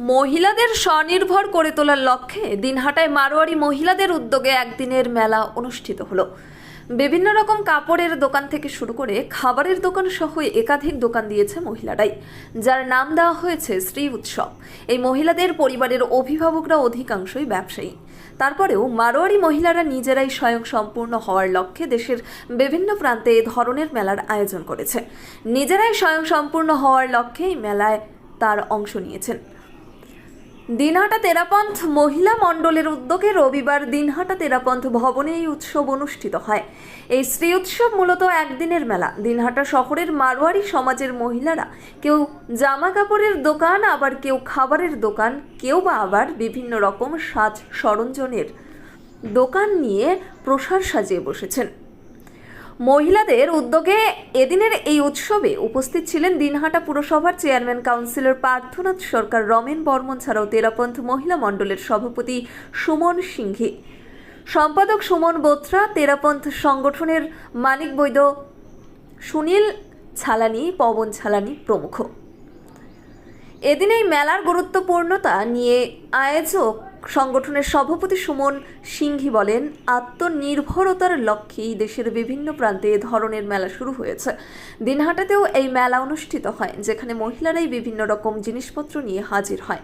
মহিলাদের স্বনির্ভর করে তোলার লক্ষ্যে দিনহাটায় মারোয়ারি মহিলাদের উদ্যোগে একদিনের মেলা অনুষ্ঠিত হলো। বিভিন্ন রকম কাপড়ের দোকান থেকে শুরু করে খাবারের দোকান সহ একাধিক দোকান দিয়েছে মহিলারাই, যার নাম দেওয়া হয়েছে শ্রী উৎসব। এই মহিলাদের পরিবারের অভিভাবকরা অধিকাংশই ব্যবসায়ী। তারপরেও মারোয়ারি মহিলারা নিজেরাই স্বয়ং সম্পূর্ণ হওয়ার লক্ষ্যে দেশের বিভিন্ন প্রান্তে এ ধরনের মেলার আয়োজন করেছে। নিজেরাই স্বয়ং সম্পূর্ণ হওয়ার লক্ষ্যে এই মেলায় তার অংশ নিয়েছেন। দিনহাটা তেরাপন্থ মহিলা মণ্ডলের উদ্যোগে রবিবার দিনহাটা তেরাপন্থ ভবনে এই উৎসব অনুষ্ঠিত হয়। এই শ্রী উৎসব মূলত একদিনের মেলা। দিনহাটা শহরের মারোয়ারি সমাজের মহিলারা কেউ জামা কাপড়ের দোকান, আবার কেউ খাবারের দোকান, কেউ বা আবার বিভিন্ন রকম সাজ সরঞ্জনের দোকান নিয়ে প্রসার সাজিয়ে বসেছেন। মহিলাদের উদ্যোগে এদিনের এই উৎসবে উপস্থিত ছিলেন দিনহাটা পুরসভার চেয়ারম্যান কাউন্সিলর পার্থনাথ সরকার, রমেন বর্মন ছাড়াও তেরাপন্থ মহিলা মণ্ডলের সভাপতি সুমন সিংঘি সম্পাদক সুমন বোত্রা, তেরাপন্থ সংগঠনের মানিক বৈদ্য, সুনীল ছালানি, পবন ছালানি প্রমুখ। এদিন এই মেলার গুরুত্বপূর্ণতা নিয়ে আয়োজক সংগঠনের সভাপতি সুমন সিংঘি বলেন, আত্মনির্ভরতার লক্ষ্যেই দেশের বিভিন্ন প্রান্তে এ ধরনের মেলা শুরু হয়েছে। দিনহাটাতেও এই মেলা অনুষ্ঠিত হয়, যেখানে মহিলারাই বিভিন্ন রকম জিনিসপত্র নিয়ে হাজির হয়।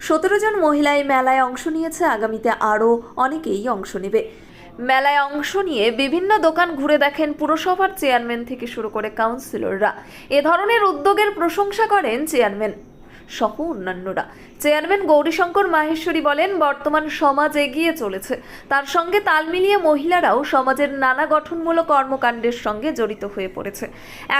সতেরো জন মহিলা এই মেলায় অংশ নিয়েছে, আগামীতে আরও অনেকেই অংশ নেবে। মেলায় অংশ নিয়ে বিভিন্ন দোকান ঘুরে দেখেন পুরসভার চেয়ারম্যান থেকে শুরু করে কাউন্সিলররা। এ ধরনের উদ্যোগের প্রশংসা করেন চেয়ারম্যান। সহ অন্যান্যরা। চেয়ারম্যান গৌরীশঙ্কর মাহেশ্বরী বলেন, বর্তমান সমাজ এগিয়ে চলেছে। তার সঙ্গে তাল মিলিয়ে মহিলারাও সমাজের নানা গঠনমূলক কর্মকাণ্ডের সঙ্গে জড়িত হয়ে পড়েছে।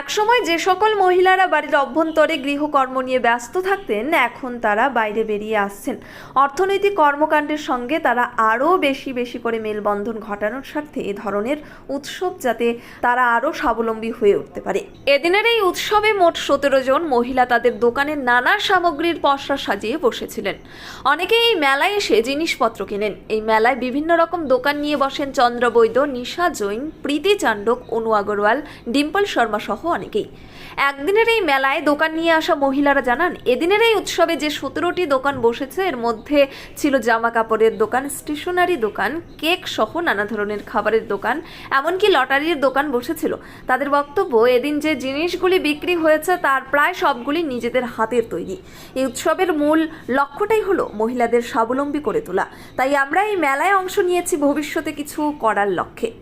একসময় যে সকল মহিলারা বাড়ির অভ্যন্তরে গৃহকর্ম নিয়ে ব্যস্ত থাকতেন, এখন তারা বাইরে বেরিয়ে আসছেন। অর্থনৈতিক কর্মকাণ্ডের সঙ্গে তারা আরও বেশি বেশি করে মেলবন্ধন ঘটানোর স্বার্থে এ ধরনের উৎসব যাতে তারা আরও স্বাবলম্বী হয়ে উঠতে পারে। এদিনের এই উৎসবে মোট সতেরো জন মহিলা তাদের দোকানের নানা সামগ্রীর পসরা সাজিয়ে বসেছিলেন। অনেকে এই মেলায় এসে জিনিসপত্র কেনেন। এই মেলায় বিভিন্ন রকম দোকান নিয়ে বসেন চন্দ্র বৈদ্য নিশা জৈন, প্রীতি চাণ্ডক, অনু আগরওয়াল, ডিম্পল শর্মা সহ অনেকেই। একদিনের এই মেলায় দোকান নিয়ে আসা মহিলারা জানান, এদিনের এই উৎসবে যে সতেরোটি দোকান বসেছে, এর মধ্যে ছিল জামা কাপড়ের দোকান, স্টেশনারি দোকান, কেক সহ নানা ধরনের খাবারের দোকান, এমনকি লটারির দোকান বসেছিল। তাদের বক্তব্য, এদিন যে জিনিসগুলি বিক্রি হয়েছে, তার প্রায় সবগুলি নিজেদের হাতের তৈরি। এই উৎসবের মূল লক্ষ্যটাই হলো মহিলাদের স্বাবলম্বী করে তোলা। তাই আমরা এই মেলায় অংশ নিয়েছি ভবিষ্যতে কিছু করার লক্ষ্যে।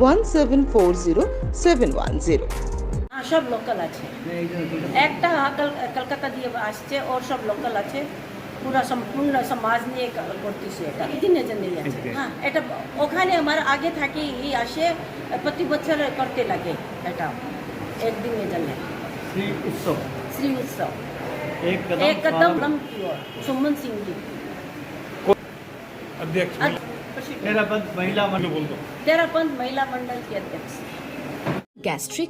one seven four zero seven one zero হ্যাঁ সব লোকাল আছে একটা কল- কলকাতা দিয়ে আসছে ওর সব লোকাল আছে পুরো সম্পূর্ণ সমাজ নিয়ে ক- করতেছে এটা দিনের জন্য আছে হ্যাঁ এটা ওখানে আমার আগে থাকে এই আসে প্রতি বছর করতে লাগে এটা একদিনের জন্য श्री उत्सव শ্রী উৎসব एक कदम, एक कदम स्वावलंबी- दम की ओर सुमन सिंह जी अध्यक्ष तेरापंथ महिला मंडल बोलतो. तेरापंथ महिला मंडल की अध्यक्ष. Gastric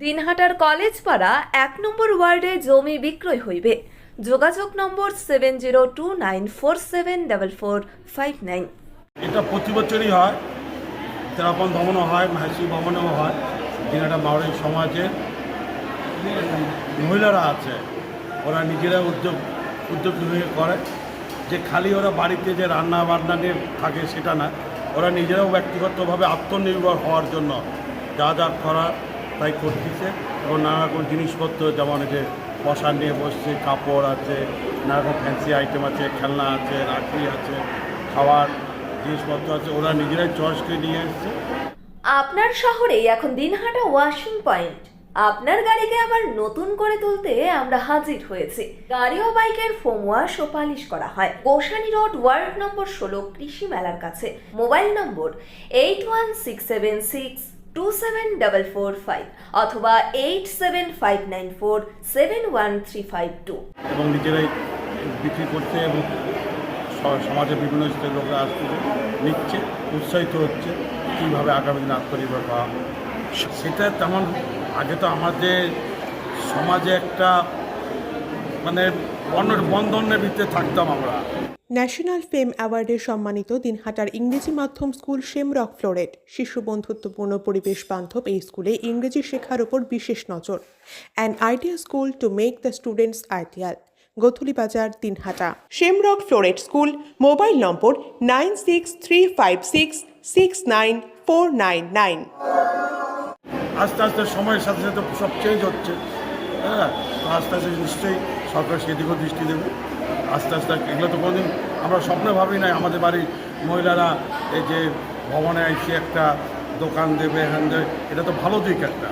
দিনহাটার কলেজ পাড়া এক নম্বর ওয়ার্ডে জমি বিক্রয় হইবে। যোগাযোগ নম্বর seven zero two nine four seven double four five nine. এটা প্রতি বছরই হয়। তেরাপন ভবনও হয়, মাহেশি ভবনেও হয়। দিনাটা মাওরি সমাজের মহিলারা আছে। ওরা নিজেরা উদ্যোগ উদ্যোগ নিয়ে করে। যে খালি ওরা বাড়িতে যে রান্না বান্না নিয়ে থাকে সেটা না। ওরা নিজেরাও ব্যক্তিগতভাবে আত্মনির্ভর হওয়ার জন্য যা যা করার তাই করতেছে এবং নানা রকম জিনিসপত্র, যেমন যে বসার নিয়ে বসছে, কাপড় আছে, নানা রকম ফ্যান্সি আইটেম আছে, খেলনা আছে, রাখি আছে, খাওয়ার জিনিসপত্র আছে, ওরা নিজেরাই চয়েস করে নিয়ে এসছে। আপনার শহরে এখন দিনহাটা ওয়াশিং পয়েন্ট আপনার গাড়িকে আবার নতুন করে তুলতে আমরা হাজির হয়েছি। গাড়ি ও বাইকের ফোম ওয়াশ ও পালিশ করা হয়। গোসানি রোড, ওয়ার্ড নম্বর ষোলো, কৃষি মেলার কাছে। Mobile number eight one six seven six two seven double four five অথবা eight seven five nine four seven one three five two এবং নিজেরাই বিক্রি করতে এবং স- সমাজের বিভিন্ন লোকরা আসতে নিচ্ছে, উৎসাহিত হচ্ছে কীভাবে আগামী দিনে আত্মনির্ভর হওয়া সেটা তেমন আগে তো আমাদের সমাজে একটা মানে বন্ধনের ভিতরে থাকতাম আমরা। ন্যাশনাল ফেম অ্যাওয়ার্ডে সম্মানিত দিনহাটার ইংরেজি মাধ্যম স্কুল শেমরক ফ্লোরেট শিশু বন্ধুত্বপূর্ণ পরিবেশ বান্ধব এই স্কুলে ইংরেজি শেখার ওপর বিশেষ নজর। An idea school to make the students ideal Godhuli Bazar Dinhata. Shamrock Florets school mobile number nine six three five six six nine four nine nine. আস্তে আস্তে সময়ের সাথে সাথে সব চেঞ্জ হচ্ছে। হ্যাঁ তো আস্তে আস্তে নিশ্চয়ই সরকার সেদিকেও দৃষ্টি দেবে আস্তে আস্তে এগুলো তো কোনোদিন আমরা স্বপ্নে ভাবি নাই আমাদের বাড়ির মহিলারা এই যে ভবনে এসে একটা দোকান দেবে হ্যান দেবে এটা তো ভালো দিক একটা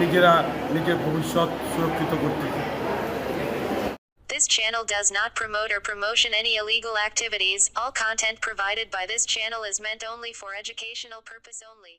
নিজেরা নিজের ভবিষ্যৎ সুরক্ষিত করতেছে This channel does not promote or promotion any illegal activities. All content provided by this channel is meant only for educational purpose only.